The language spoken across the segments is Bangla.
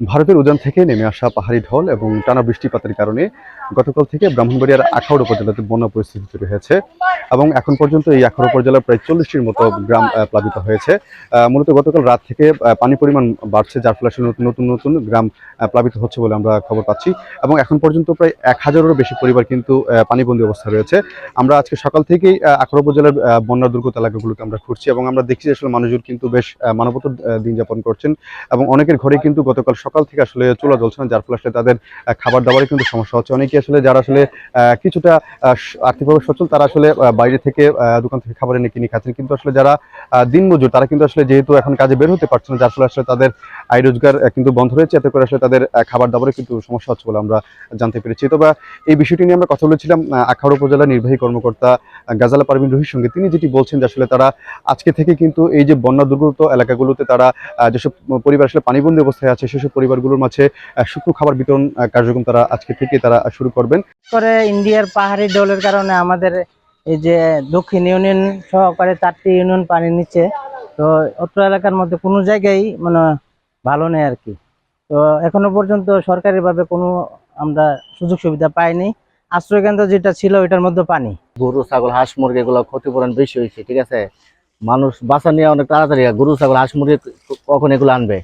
ভারতের উজান থেকে নেমে আসা পাহাড়ি ঢল এবং টানা বৃষ্টিপাতের কারণে গতকাল থেকে ব্রাহ্মণবাড়িয়ার আখাউড় উপজেলাতে বন্যা পরিস্থিতি তৈরি হয়েছে। এবং এখন পর্যন্ত এই আখাউড় উপজেলার প্রায় চল্লিশটির মতো গ্রাম প্লাবিত হয়েছে। মূলত গতকাল রাত থেকে পানি পরিমাণ বাড়ছে যার ফলে নতুন নতুন গ্রাম প্লাবিত হচ্ছে বলে আমরা খবর পাচ্ছি। এবং এখন পর্যন্ত প্রায় এক হাজারেরও বেশি পরিবার কিন্তু পানিবন্দী অবস্থায় রয়েছে। আমরা আজকে সকাল থেকেই উপজেলার আহ, বন্যা দুর্গত এলাকাগুলোকে আমরা ঘুরছি এবং আমরা দেখছি যে আসলে মানুষজন কিন্তু বেশ আহ, মানবতর দিন যাপন করছেন এবং অনেকের ঘরে কিন্তু গতকাল সকাল থেকে আসলে চুলা জ্বলছে না যার ফলে আসলে তাদের খাবার দাবারে কিন্তু সমস্যা হচ্ছে। অনেকে আসলে যারা আসলে কিছুটা আর্থিকভাবে সচল তারা আসলে বাইরে থেকে দোকান থেকে খাবার এনে কিনে খাচ্ছেন। কিন্তু আসলে যারা দিনমজুর, তারা কিন্তু আসলে যেহেতু এখন কাজে বের হতে পারছে না, যার ফলে আসলে তাদের আয় রোজগার কিন্তু বন্ধ রয়েছে। এতে করে আসলে তাদের খাবার দাবারে কিন্তু সমস্যা হচ্ছে বলে আমরা জানতে পেরেছি। তবে, এই বিষয়টি নিয়ে আমরা কথা বলেছিলাম আখাউড়া উপজেলা নির্বাহী কর্মকর্তা গাজালা পারভিন রহির সঙ্গে। তিনি যেটি বলছেন যে আসলে তারা আজকে থেকে কিন্তু এই যে বন্যা দুর্গত এলাকাগুলোতে তারা যেসব পরিবার আসলে পানিবন্দী অবস্থায় আছে, সেসব পরিবারগুলোর মাঝে শুকনো খাবার বিতরণ কার্যক্রম তারা আজকে থেকে তারা শুরু করবেন। করে ইন্ডিয়ার পাহাড়ি ঢলের কারণে আমাদের এই যে দক্ষিণ ইউনিয়ন সহকারে চারটি ইউনিয়ন পানি নিচ্ছে, তো অত্র এলাকার মধ্যে কোনো জায়গায় মানে ভালো নেই আর কি। তো এখনও পর্যন্ত সরকারিভাবে কোনো আমরা সুযোগ সুবিধা পাইনি। আশ্রয় কেন্দ্র যেটা ছিল ওইটার মধ্যে পানি। গরু, ছাগল, হাঁস, মুরগি এগুলো ক্ষতিপূরণ বেশি হয়েছে, ঠিক আছে? মানুষ বাসা নিয়ে অনেক তাড়াতাড়ি গরু, ছাগল, হাঁস, মুরগি কখন এগুলো আনবে?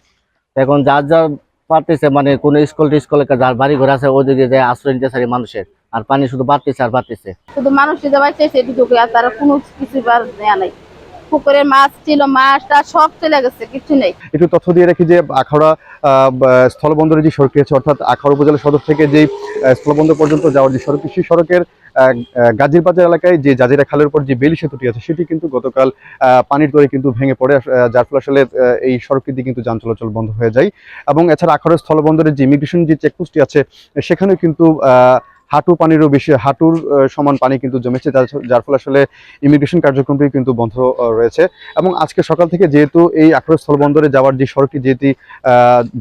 এখন যার যার পারতেছে মানে কোনো স্কুল টিস্কুল যার বাড়ি ঘর আছে, ওদিকে যায় আশ্রয় নিতে মানুষের। আর পানি শুধু বাড়তেছে আর বাড়তেছে। শুধু মানুষ যে এটুকু আর তারা কোনো কিছু বার নেওয়া নাই। পুকুরে মাছ ছিল সব চলে গেছে কিছু নেই। একটু তথ্য দিয়ে রাখি যে আখাউড়া স্থলবন্দরে যে সড়কটি আছে অর্থাৎ আখাউড়া উপজেলা সদর থেকে আহ, স্থলবন্দর পর্যন্ত যাওয়ার যে সড়ক সেই সড়কের গাজীর বাজার এলাকায় যে জাজিরা খালের উপর যে বেলি সেতুটি আছে সেটি কিন্তু গতকাল আহ, পানির দরে কিন্তু ভেঙে পড়ে যার ফলে আসলে এই সড়কটি দিয়ে কিন্তু যান চলাচল বন্ধ হয়ে যায়। এবং এছাড়া আখাউড়া স্থলবন্দরের যে ইমিগ্রেশন যে চেকপোস্টটি আছে সেখানেও কিন্তু আহ, হাঁটু পানিরও বেশি, হাঁটুর সমান পানি কিন্তু জমেছে, যার ফলে আসলে ইমিগ্রেশন কার্যক্রমটি কিন্তু বন্ধ রয়েছে। এবং আজকে সকাল থেকে যেহেতু এই আখাউড়া স্থলবন্দরে যাওয়ার যে সড়কটি যেহেতু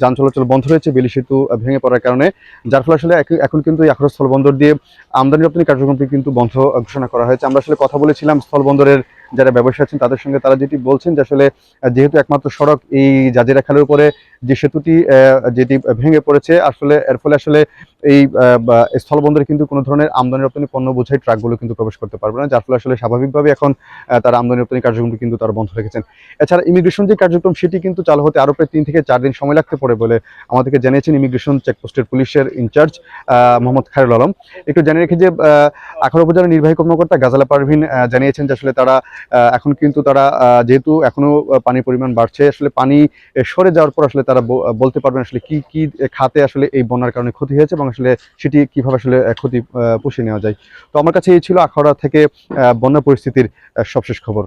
যান চলাচল বন্ধ রয়েছে, বেলি সেতু ভেঙে পড়ার কারণে, যার ফলে আসলে এখন কিন্তু এই আখড়া স্থলবন্দর দিয়ে আমদানি রপ্তানি কার্যক্রমটি কিন্তু বন্ধ ঘোষণা করা হয়েছে। আমরা আসলে কথা বলেছিলাম স্থলবন্দরের যারা ব্যবসায়ী আছেন, তাদের সঙ্গে তারা যেটি বলছেন যে আসলে যেহেতু একমাত্র সড়ক এই জাজিরা খালের উপরে যে সেতুটি যেটি ভেঙে পড়েছে, আসলে এর ফলে আসলে এই স্থলবন্দরে কিন্তু কোনো ধরনের আমদানি রপ্তানি পণ্য বোঝাই ট্রাকগুলো কিন্তু প্রবেশ করতে পারবে না, যার ফলে আসলে স্বাভাবিকভাবে এখন তারা আমদানি রপ্তানি কার্যক্রমটি কিন্তু তারা বন্ধ রেখেছেন। এছাড়া ইমিগ্রেশন যে কার্যক্রম, সেটি কিন্তু চালু হতে আরও প্রায় তিন থেকে চার দিন সময় লাগতে পারে বলে আমাদেরকে জানিয়েছেন ইমিগ্রেশন চেকপোস্টের পুলিশের ইনচার্জ মোহাম্মদ খায়রুল আলম। একটু জানিয়ে রেখে যে আখাউড়া উপজেলার নির্বাহী কর্মকর্তা গাজালা পারভিন জানিয়েছেন যে আসলে তারা এখন কিন্তু তারা যেহেতু এখনও আহ, পানির পরিমাণ বাড়ছে আসলে পানি সরে যাওয়ার পর আসলে তারা বলতে পারবেন আসলে কি কি খাতে আসলে এই বন্যার কারণে ক্ষতি হয়েছে এবং আসলে সেটি কীভাবে আসলে ক্ষতি পুষিয়ে নেওয়া যায়। তো আমার কাছে এই ছিল আখাউড়া থেকে বন্যা পরিস্থিতির সবশেষ খবর।